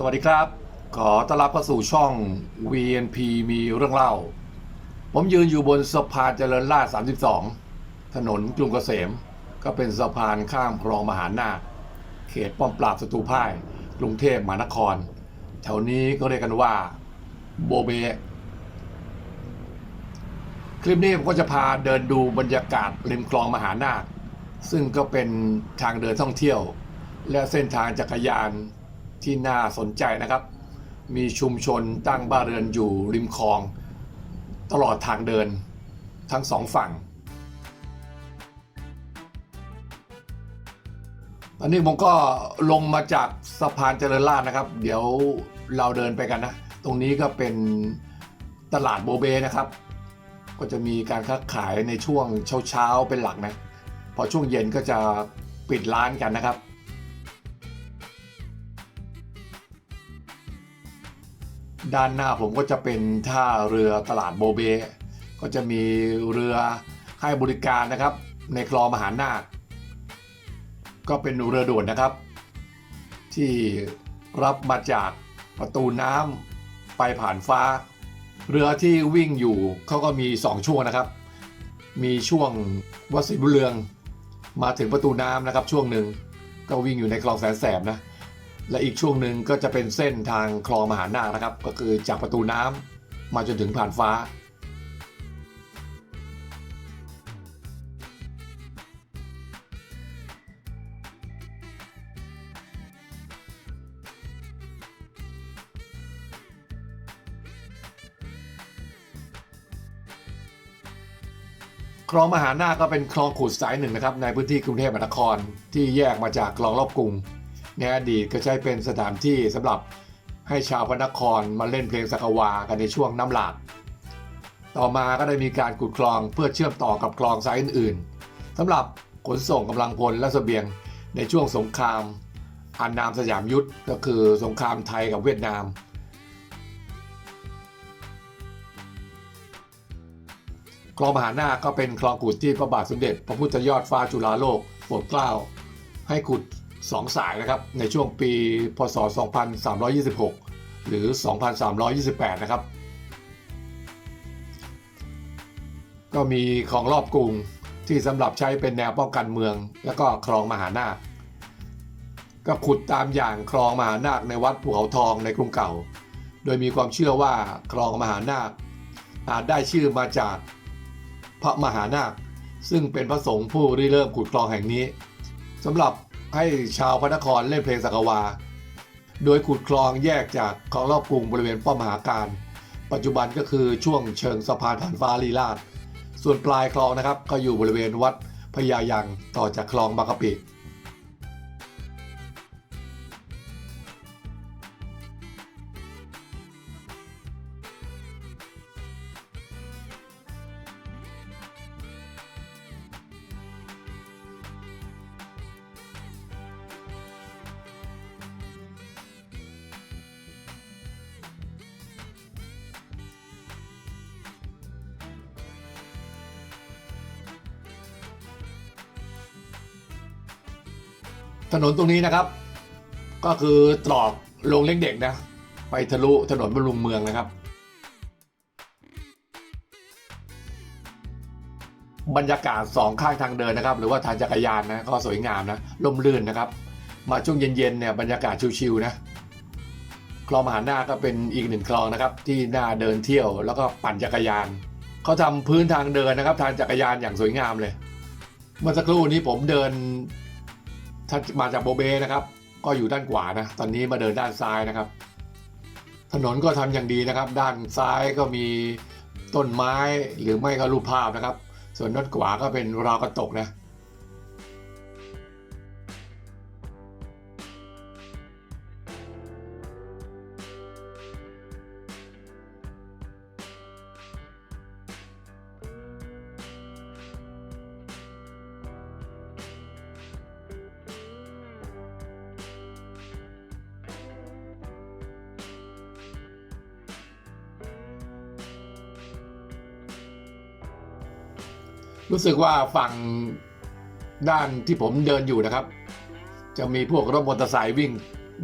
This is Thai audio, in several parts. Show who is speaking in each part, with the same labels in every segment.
Speaker 1: สวัสดีครับ ขอต้อนรับเข้าสู่ช่อง VNP มีเรื่องเล่า ผมยืนอยู่บนสะพานเจริญราษฎร์32 ถนนกรุงเกษม ก็เป็นสะพานข้ามคลองมหานาคเขตป้อมปราบศัตรูพ่าย กรุงเทพมหานคร แถวนี้ก็เรียกกันว่า โบเบ คลิปนี้ผมก็จะพาเดินดูบรรยากาศริมคลองมหานาค ซึ่งก็เป็นทางเดินท่องเที่ยว และเส้นทางจักรยาน ที่น่าสนใจนะครับ มีชุมชนตั้งบ้านเรือนอยู่ริมคลอง ตลอดทางเดินทั้งสองฝั่งตอนนี้ผมก็ลงมาจากสะพานเจริญราษนะครับ เดี๋ยวเราเดินไปกันนะ ตรงนี้ก็เป็นตลาดโบเบนะครับ ก็จะมีการค้าขายในช่วงเช้าๆเป็นหลักนะ พอช่วงเย็นก็จะปิดร้านกันนะครับ ด้านหน้าผมก็จะเป็นท่าเรือตลาดโบเบ ก็จะมีเรือให้บริการนะครับ ในคลองมหานาคก็เป็นเรือด่วนนะครับ ที่รับมาจากประตูน้ำไปผ่านฟ้า เรือที่วิ่งอยู่เขาก็มี 2 ช่วงนะครับ มีช่วงวัดศรีบุเรือง มาถึงประตูน้ำนะครับ ช่วงหนึ่งก็วิ่งอยู่ในคลองแสนแสบนะ และอีกช่วงหนึ่งก็จะเป็นเส้นทางคลองมหานาคนะครับ ก็คือจากประตูน้ำมาจนถึงผ่านฟ้า คลองมหานาคก็เป็นคลองขุดสายหนึ่งนะครับ ในพื้นที่กรุงเทพมหานครที่แยกมาจากคลองรอบกรุง ในอดีตก็ใช้เป็นสถานที่สำหรับให้ชาวพระนครมาเล่นเพลงสักวากันในช่วงน้ำหลาก ต่อมาก็ได้มีการขุดคลองเพื่อเชื่อมต่อกับคลองสายอื่นๆสำหรับขนส่งกำลังพลและเสบียงในช่วงสงครามอันนามสยามยุทธก็คือสงครามไทยกับเวียดนาม คลองมหานาคก็เป็นคลองขุดที่พระบาทสมเด็จ พระพุทธยอดฟ้าจุฬาโลกโปรดเกล้าให้ขุด 2สายนะครับในช่วงปีพศ 2326 หรือ 2328 นะครับ ก็มีคลองรอบกรุงที่สำหรับใช้เป็นแนวป้องกันเมือง แล้วก็คลองมหานาค ก็ขุดตามอย่างคลองมหานาคในวัดภูเขาทองในกรุงเก่า โดยมีความเชื่อว่าคลองมหานาคอาจได้ชื่อมาจากพระมหานาค ซึ่งเป็นพระสงฆ์ผู้ริเริ่มขุดคลองแห่งนี้สำหรับ ให้ชาวพระนครเล่นเพลงสักวา โดยขุดคลองแยกจากคลองรอบกรุงบริเวณป้อมมหาการ ปัจจุบันก็คือช่วงเชิงสะพานผ่านฟ้าลีลาดส่วนปลายคลองนะครับก็อยู่บริเวณวัดพญายังต่อจากคลองบางกะปิ ถนนตรงนี้นะครับ ก็คือตรอกโรงเลี้ยงเด็กนะ ไปทะลุถนนบำรุงเมืองนะครับ บรรยากาศสองข้างทางเดินนะครับ หรือว่าทางจักรยานนะก็สวยงามนะร่มรื่นนะครับ มาช่วงเย็นๆเนี่ยบรรยากาศชิวๆนะคลองมหานาคก็เป็นอีกหนึ่งคลองนะครับ ที่น่าเดินเที่ยวแล้วก็ปั่นจักรยานเขาทำพื้นทางเดินนะครับ ทางจักรยานอย่างสวยงามเลย เมื่อสักครู่นี้ผมเดิน ถ้ามาจากโบเบนะครับ ก็อยู่ด้านขวานะ ตอนนี้มาเดินด้านซ้ายนะครับ ถนนก็ทำอย่างดีนะครับ ด้านซ้ายก็มีต้นไม้หรือไม่ก็รูปภาพนะครับ ส่วนด้านขวาก็เป็นราวกระตกนะ รู้สึกว่าฝั่งด้านที่ผมเดินอยู่นะครับ จะมีพวกรถมอเตอร์ไซค์วิ่ง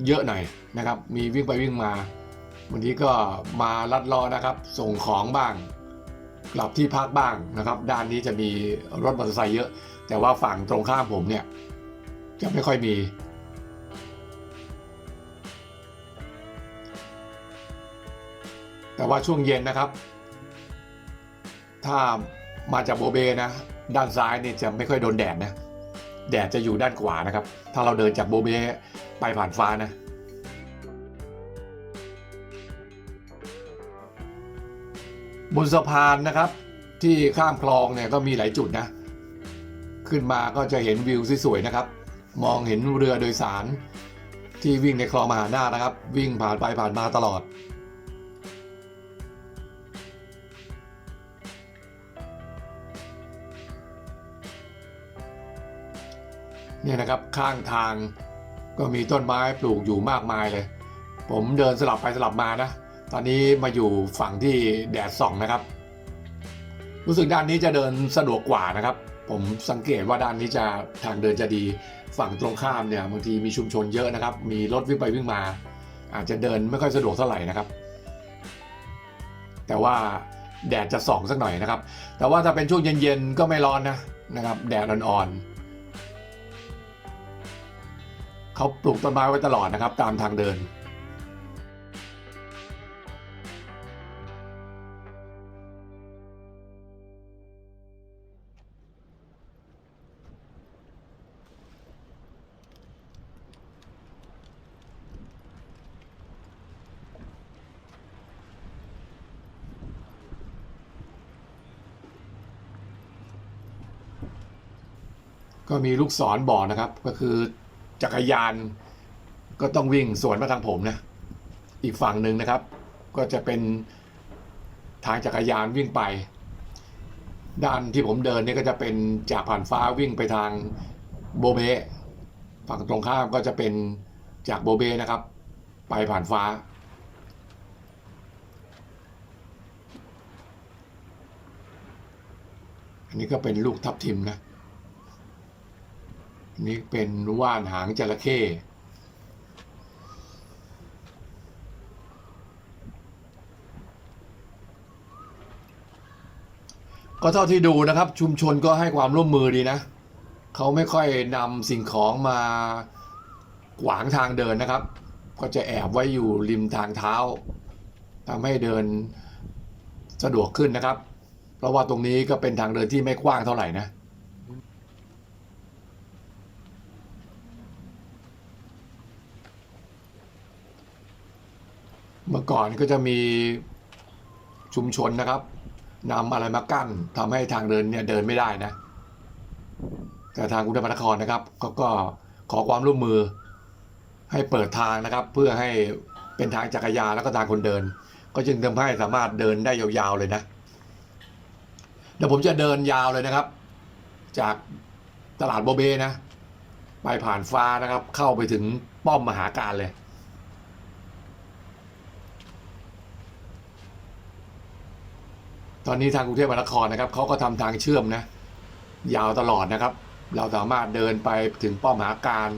Speaker 1: เยอะหน่อยนะครับ มีวิ่งไปวิ่งมาบางทีก็มาลัดล้อนะครับ ส่งของบ้าง กลับที่พักบ้างนะครับ ด้านนี้จะมีรถมอเตอร์ไซค์เยอะ แต่ว่าฝั่งตรงข้ามผมเนี่ย จะไม่ค่อยมีแต่ว่าช่วงเย็นนะครับ ถ้า มาจากโบเบนะ ด้านซ้ายนี่จะไม่ค่อยโดนแดดนะ แดดจะอยู่ด้านขวานะครับ ถ้าเราเดินจากโบเบไปผ่านฟ้านะ บนสะพานนะครับ ที่ข้ามคลองเนี่ยก็มีหลายจุดนะ ขึ้นมาก็จะเห็นวิวสวยๆนะครับ มองเห็นเรือโดยสารที่วิ่งในคลองมหานานะครับ วิ่งผ่านไปผ่านมาตลอด เนี่ยนะครับข้างทางก็มีต้นไม้ปลูกอยู่มากมายเลย ผมเดินสลับไปสลับมานะ ตอนนี้มาอยู่ฝั่งที่แดดส่องนะครับ รู้สึกด้านนี้จะเดินสะดวกกว่านะครับ ผมสังเกตว่าด้านนี้จะทางเดินจะดี ฝั่งตรงข้ามเนี่ยบางทีมีชุมชนเยอะนะครับ มีรถวิ่งไปวิ่งมา อาจจะเดินไม่ค่อยสะดวกเท่าไหร่นะครับ แต่ว่าแดดจะส่องสักหน่อยนะครับ แต่ว่าถ้าเป็นช่วงเย็นๆก็ไม่ร้อนนะนะครับ แดดอ่อนๆ เขาปลูกต้นไม้ไว้ตลอดนะครับ ตามทางเดิน ก็มีลูกศรบอกนะครับก็คือ จักรยานก็ต้องวิ่งสวนมาทางผมนะอีกฝั่งหนึ่งนะครับ ก็จะเป็นทางจักรยานวิ่งไป ด้านที่ผมเดินเนี่ยก็จะเป็นจากผ่านฟ้าวิ่งไปทางโบเบฝั่งตรงข้ามก็จะเป็นจากโบเบนะครับ ไปผ่านฟ้า อันนี้ก็เป็นลูกทับทิมนะ นนี้เป็นว่านหางจระเข้ก็เท่าที่ดูนะครับ ชุมชนก็ให้ความร่วมมือดีนะเขาไม่ค่อยนำสิ่งของมาขวางทางเดินนะครับ ก็จะแอบไว้อยู่ริมทางเท้าทำให้เดินสะดวกขึ้นนะครับ เพราะว่าตรงนี้ก็เป็นทางเดินที่ไม่กว้างเท่าไหร่นะ มื่อก่อนก็จะมีชุมชนนะครับนำอะไรมากั้นทำให้ทางเดินเนี่ยเดินไม่ได้นะ แต่ทางกรุงเทพมหานครนะครับก็ก็ขอความร่วมมือให้เปิดทางนะครับ เพื่อให้เป็นทางจักรยานแล้วก็ทางคนเดิน ก็จึงทำให้สามารถเดินได้ยาวๆเลยนะเดี๋ยวผมจะเดินยาวเลยนะครับ จากตลาดโบเบนะ ไปผ่านฟ้านะครับ เข้าไปถึงป้อมมหาการเลย ตอนนี้ทางกรุงเทพมหานครนะครับเขาก็ทำทางเชื่อมนะยาวตลอดนะครับ เราสามารถเดินไปถึงป้อมมหาการ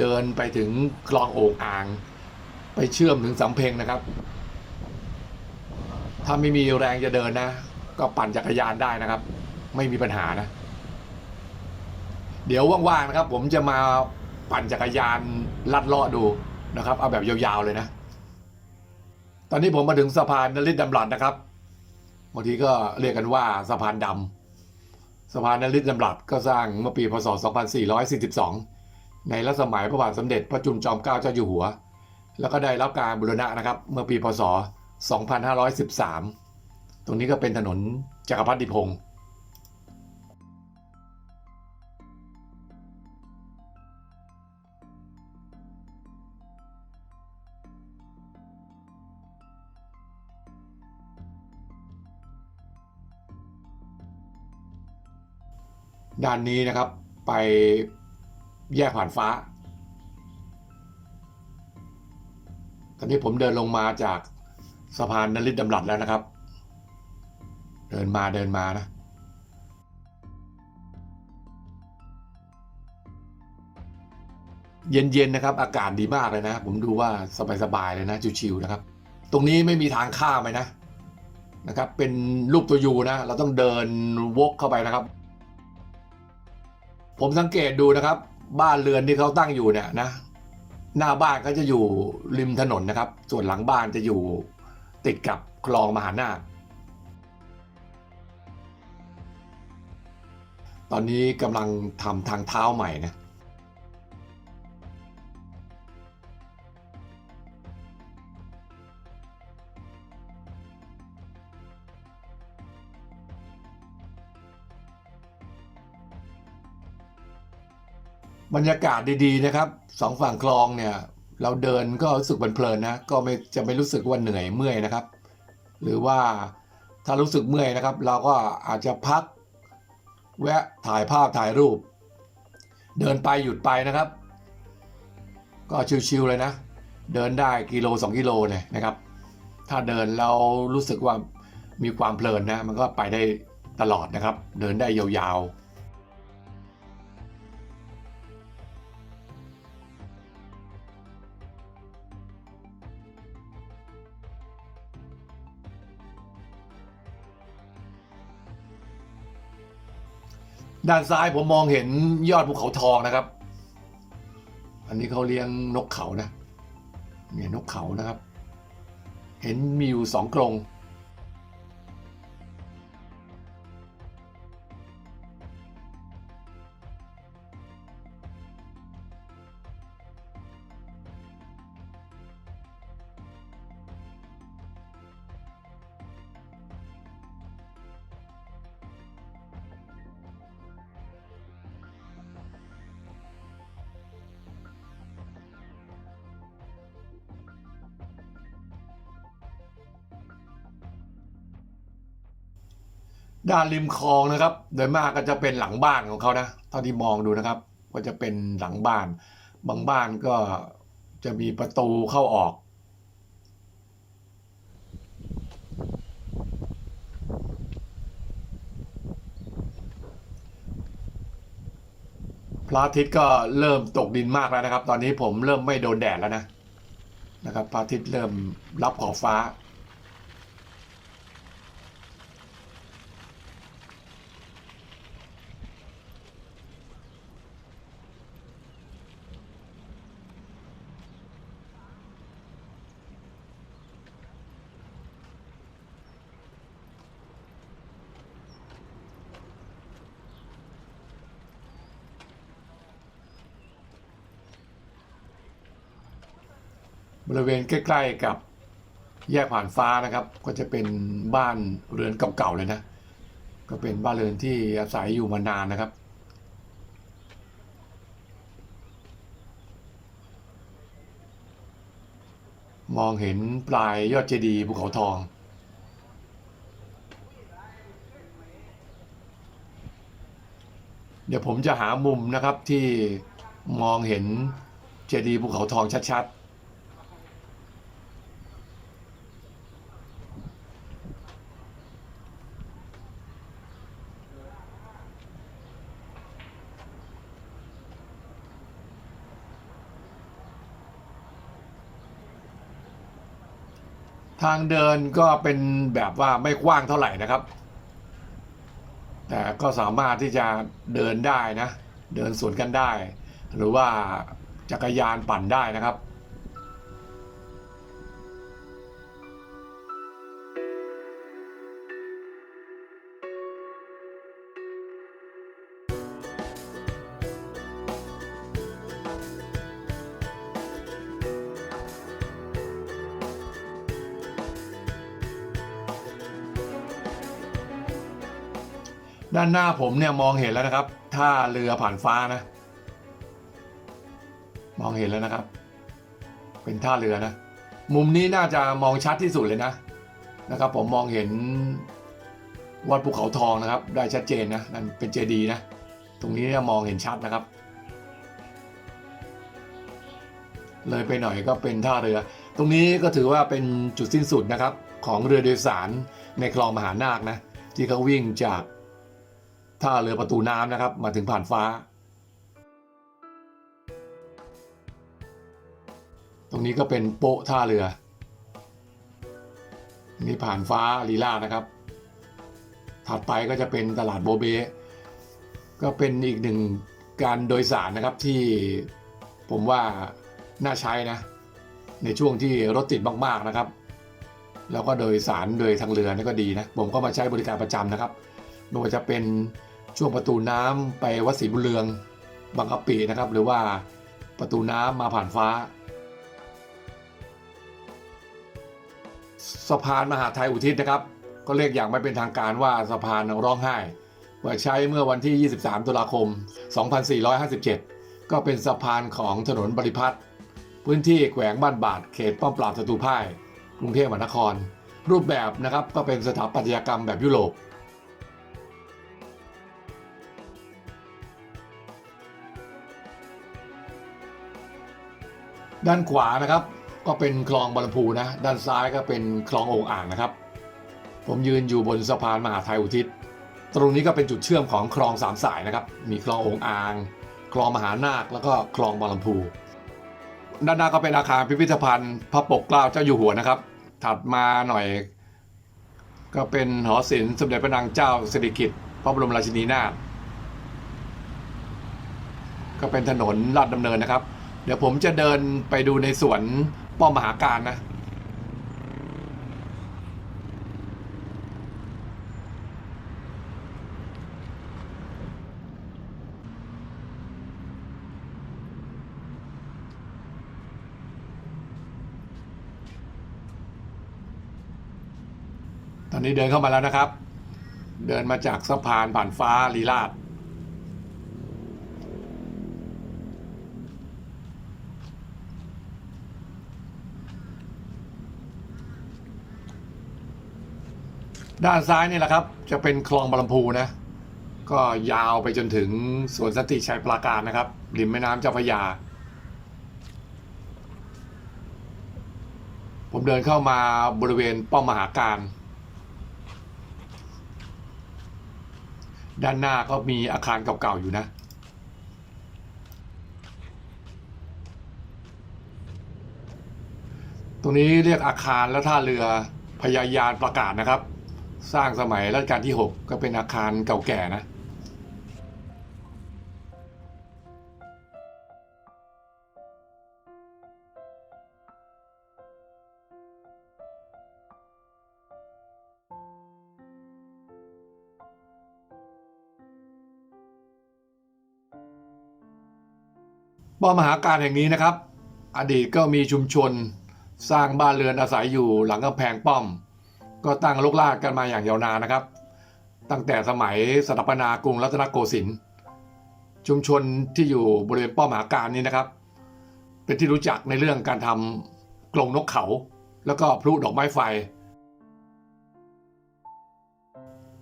Speaker 1: เดินไปถึงคลองโอ่งอ่าง ไปเชื่อมถึงสำเพ็งนะครับ ถ้าไม่มีแรงจะเดินนะ ก็ปั่นจักรยานได้นะครับ ไม่มีปัญหานะ เดี๋ยวว่างๆนะครับ ผมจะมาปั่นจักรยานลัดเลาะดูนะครับ เอาแบบยาวๆเลยนะ ตอนนี้ผมมาถึงสะพานนฤทธิ์ดำรัสนะครับ บางทีก็เรียกกันว่าสะพานดำสะพานนฤทธิ์ดำรัดก็สร้างเมื่อปีพศ 2442 ในรัชสมัยพระบาทสมเด็จพระจุลจอมเกล้าเจ้าอยู่หัว แล้วก็ได้รับการบูรณะนะครับ เมื่อปีพศ 2513 ตรงนี้ก็เป็นถนนจักรพรรดิพงศ์ ด้านนี้นะครับ ไปแยกผ่านฟ้า ตอนนี้ผมเดินลงมาจากสะพานนฤทธิ์ดำรัสแล้วนะครับ เดินมาเดินมานะเย็นๆนะครับ อากาศดีมากเลยนะ ผมดูว่าสบายๆเลยนะชิวๆนะครับ ตรงนี้ไม่มีทางข้ามไปนะนะครับ เป็นรูปตัวยูนะ เราต้องเดินวกเข้าไปนะครับ ผมสังเกตดูนะครับ บ้านเรือนที่เขาตั้งอยู่เนี่ยนะ หน้าบ้านก็จะอยู่ริมถนนนะครับ ส่วนหลังบ้านจะอยู่ติดกับคลองมหานาคตอนนี้กำลังทำทางเท้าใหม่นะ บรรยากาศดีๆนะครับสองฝั่งคลองเนี่ย เราเดินก็รู้สึกเพลินนะก็ไม่จะไม่รู้สึกว่าเหนื่อยเมื่อยนะครับ หรือว่าถ้ารู้สึกเมื่อยนะครับ เราก็อาจจะพัก แวะถ่ายภาพถ่ายรูป เดินไปหยุดไปนะครับ ก็ชิวๆเลยนะ เดินได้กิโลสองกิโลเนี่ยนะครับ ถ้าเดินเรารู้สึกว่ามีความเพลินนะ มันก็ไปได้ตลอดนะครับ เดินได้ยาวๆ ด้านซ้ายผมมองเห็นยอดภูเขาทองนะครับ อันนี้เขาเลี้ยงนกเขานะเนี่ยนกเขานะครับ เห็นมีอยู่สองกรง ด้านริมคลองนะครับ โดยมากก็จะเป็นหลังบ้านของเขานะเท่าที่มองดูนะครับ ก็จะเป็นหลังบ้าน บางบ้านก็จะมีประตูเข้าออก พระอาทิตย์ก็เริ่มตกดินมากแล้วนะครับ ตอนนี้ผมเริ่มไม่โดนแดดแล้วนะนะครับพระอาทิตย์เริ่มรับขอบฟ้า บริเวณใกล้ ๆ กับแยกผ่านฟ้านะครับ ก็จะเป็นบ้านเรือนเก่าๆเลยนะ ก็เป็นบ้านเรือนที่อาศัยอยู่มานานนะครับ มองเห็นปลายยอดเจดีย์ภูเขาทองเดี๋ยวผมจะหามุมนะครับที่มองเห็นเจดีย์ภูเขาทองชัดๆ ทางเดินก็เป็นแบบว่าไม่กว้างเท่าไหร่นะครับ แต่ก็สามารถที่จะเดินได้นะ เดินสวนกันได้ หรือว่าจักรยานปั่นได้นะครับ ด้านหน้าผมเนี่ยมองเห็นแล้วนะครับท่าเรือผ่านฟ้านะ มองเห็นแล้วนะครับ เป็นท่าเรือนะ มุมนี้น่าจะมองชัดที่สุดเลยนะนะครับ ผมมองเห็นวัดภูเขาทองนะครับ ได้ชัดเจนนะนั่นเป็นเจดีย์นะ ตรงนี้เนี่ยมองเห็นชัดนะครับ เลยไปหน่อยก็เป็นท่าเรือ ตรงนี้ก็ถือว่าเป็นจุดสิ้นสุดนะครับ ของเรือโดยสารในคลองมหานาคนะ ที่เขาวิ่งจาก ท่าเรือประตูน้ำนะครับ มาถึงผ่านฟ้า ตรงนี้ก็เป็นโป๊ะท่าเรือ นี่ผ่านฟ้าลีลานะครับ ถัดไปก็จะเป็นตลาดโบเบ ก็เป็นอีกหนึ่งการโดยสารนะครับที่ผมว่าน่าใช้นะ ในช่วงที่รถติดมากๆนะครับ แล้วก็โดยสารโดยทางเรือนี่ก็ดีนะ ผมก็มาใช้บริการประจำนะครับไม่ว่าจะเป็น ช่วงประตูน้ำไปวัดศรีบุญเรืองบางกะปินะครับ หรือว่าประตูน้ำมาผ่านฟ้า สะพานมหาไทยอุทิศนะครับ ก็เรียกอย่างไม่เป็นทางการว่าสะพานร้องไห้เปิดใช้เมื่อวันที่ 23 ตุลาคม 2457 ก็เป็นสะพานของถนนบริพัตรพื้นที่แขวงบ้านบาดเขตป้อมปราบศัตรูพ่าย กรุงเทพมหานคร รูปแบบนะครับก็เป็นสถาปัตยกรรมแบบยุโรป ด้านขวานะครับ ก็เป็นคลองบางลำพูนะ ด้านซ้ายก็เป็นคลององอ่างนะครับ ผมยืนอยู่บนสะพานมหาไทยอุทิศ ตรงนี้ก็เป็นจุดเชื่อมของคลองสามสายนะครับ มีคลององอ่าง คลองมหานาค แล้วก็คลองบางลำพู ด้านหน้าก็เป็นอาคารพิพิธภัณฑ์ พระปกเกล้าเจ้าอยู่หัวนะครับ ถัดมาหน่อย ก็เป็นหอศิลป์สมเด็จพระนางเจ้าสิริกิติ์พระบรมราชินีนาถ ก็เป็นถนนลาดดำเนินนะครับ เดี๋ยวผมจะเดินไปดูในสวนป้อมมหาการนะ ตอนนี้เดินเข้ามาแล้วนะครับ เดินมาจากสะพานผ่านฟ้าลีลาด ด้านซ้ายนี่แหละครับ จะเป็นคลองบางลำพูนะ ก็ยาวไปจนถึงสวนสติชัยปราการนะครับ ริมแม่น้ำเจ้าพระยา ผมเดินเข้ามาบริเวณป้อมมหาการ ด้านหน้าก็มีอาคารเก่าๆอยู่นะตรงนี้เรียกอาคารและท่าเรือพญายานประกาศนะครับ สร้างสมัยรัชกาลที่ 6 ก็เป็นอาคารเก่าแก่นะ ป้อมมหาการแห่งนี้นะครับ อดีตก็มีชุมชนสร้างบ้านเรือนอาศัยอยู่หลังกำแพงป้อม ก็ตั้งลกลากกันมาอย่างยาวนานนะครับ ตั้งแต่สมัยสถาปนากรุงรัตนโกสินทร์ชุมชนที่อยู่บริเวณป้อมมหาการนี้นะครับ เป็นที่รู้จักในเรื่องการทำกรงนกเขา แล้วก็พลุดอกไม้ไฟ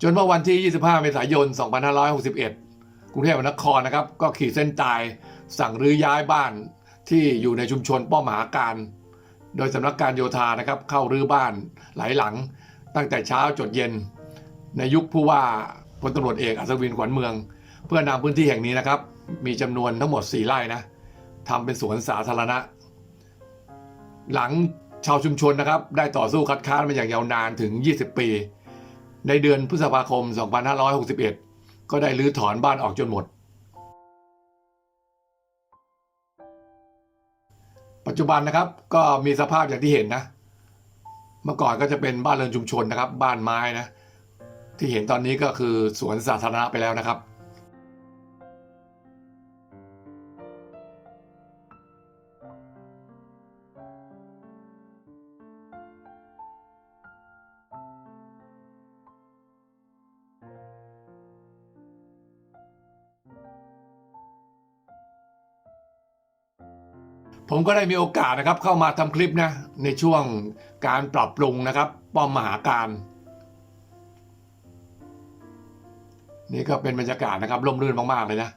Speaker 1: จนเมื่อวันที่ 25 เมษายน 2561 กรุงเทพมหานครนะครับ ก็ขีดเส้นตายสั่งรื้อย้ายบ้านที่อยู่ในชุมชนป้อมมหาการ โดยสำนักการโยธานะครับ เข้ารื้อบ้านหลายหลัง ตั้งแต่เช้าจดเย็น ในยุคผู้ว่าพลตำรวจเอกอัศวินขวัญเมือง เพื่อนำพื้นที่แห่งนี้นะครับ มีจำนวนทั้งหมด 4ไร่นะทำเป็นสวนสาธารณะ หลังชาวชุมชนนะครับ ได้ต่อสู้คัดค้านมาอย่างยาวนานถึง 20 ปี ในเดือนพฤษภาคม 2561 ก็ได้รื้อถอนบ้านออกจนหมด ปัจจุบันนะครับก็มีสภาพอย่างที่เห็นนะ เมื่อก่อนก็จะเป็นบ้านเรือนชุมชนนะครับ บ้านไม้นะ ที่เห็นตอนนี้ก็คือสวนสาธารณะไปแล้วนะครับ ก็ได้มีโอกาสนะครับ เข้ามาทำคลิปนะ ในช่วงการปรับปรุงนะครับ ป้อมมหาการ นี่ก็เป็นบรรยากาศนะครับร่มรื่นมากๆเลยนะ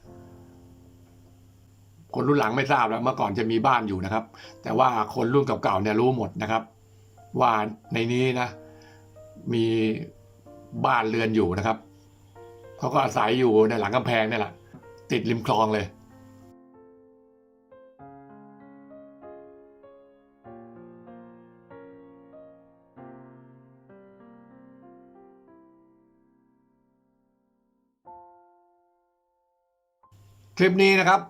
Speaker 1: คนรุ่นหลังไม่ทราบแล้วเมื่อก่อนจะมีบ้านอยู่นะครับ แต่ว่าคนรุ่นเก่าๆเนี่ยรู้หมดนะครับ ว่าในนี้นะ มีบ้านเรือนอยู่นะครับเขาก็อาศัยอยู่ในหลังกำแพงนี่แหละติดริมคลองเลย คลิปนี้นะครับ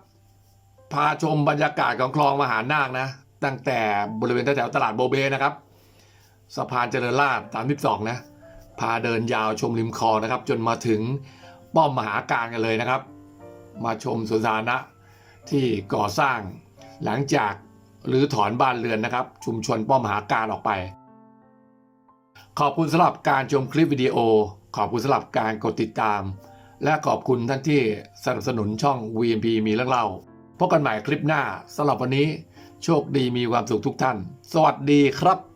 Speaker 1: พาชมบรรยากาศของคลองมหานาคนะ ตั้งแต่บริเวณแถวตลาดโบเบนะครับสะพานเจริญราษฎร์32 นะ พาเดินยาวชมริมคลองนะครับ จนมาถึงป้อมมหาการกันเลยนะครับ มาชมสวนสาธารณะที่ก่อสร้างหลังจากหรือถอนบ้านเรือนนะครับ ชุมชนป้อมมหาการออกไป ขอบคุณสำหรับการชมคลิปวิดีโอ ขอบคุณสำหรับการกดติดตาม และขอบคุณท่านที่สนับสนุนช่อง VMP มีเรื่องเล่าพบกันใหม่คลิปหน้าสำหรับวันนี้ โชคดีมีความสุขทุกท่าน สวัสดีครับ